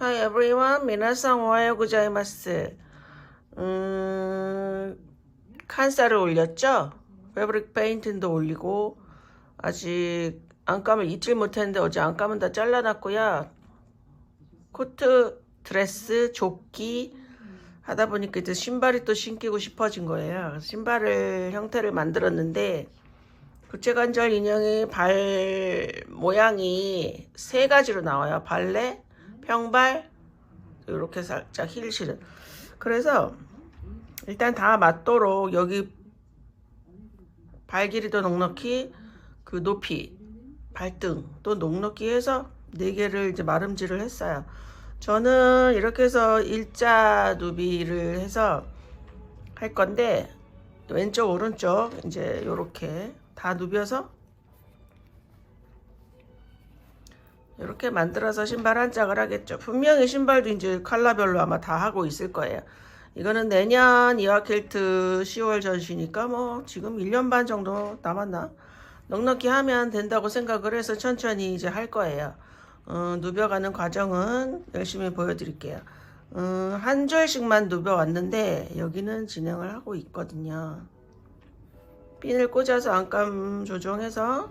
Hi everyone, 皆さんおはようございます. 음, 칸사를 올렸죠? 패브릭 페인팅도 올리고 아직 안감을 잊질 못했는데 어제 안감은 다 잘라놨고요. 코트, 드레스, 조끼 하다 보니까 이제 신발이 또 신기고 싶어진 거예요. 그래서 신발을 형태를 만들었는데 국제관절 인형의 발 모양이 세 가지로 나와요. 발레, 평발, 이렇게 살짝 힐 실은. 그래서 일단 다 맞도록 여기 발 길이도 넉넉히 그 높이 발등도 넉넉히 해서 네 개를 이제 마름질을 했어요. 저는 이렇게 해서 일자 누비를 해서 할 건데 왼쪽 오른쪽 이제 이렇게 다 누벼서 이렇게 만들어서 신발 한 짝을 하겠죠. 분명히 신발도 이제 컬러별로 아마 다 하고 있을 거예요. 이거는 내년 이와켈트 10월 전시니까 뭐 지금 1년 반 정도 남았나? 넉넉히 하면 된다고 생각을 해서 천천히 이제 할 거예요. 어, 누벼가는 과정은 열심히 보여드릴게요. 어, 한 줄씩만 누벼왔는데 여기는 진행을 하고 있거든요. 핀을 꽂아서 안감 조정해서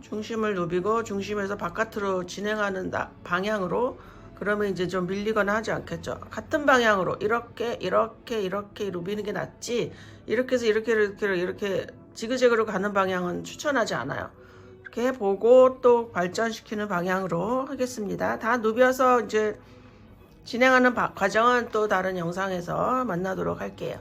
중심을 누비고 중심에서 바깥으로 진행하는 나- 방향으로 그러면 이제 좀 밀리거나 하지 않겠죠. 같은 방향으로 이렇게 이렇게 이렇게 누비는 게 낫지 이렇게 해서 이렇게 이렇게 이렇게 지그재그로 가는 방향은 추천하지 않아요. 이렇게 해보고 또 발전시키는 방향으로 하겠습니다. 다 누벼서 이제 진행하는 바- 과정은 또 다른 영상에서 만나도록 할게요.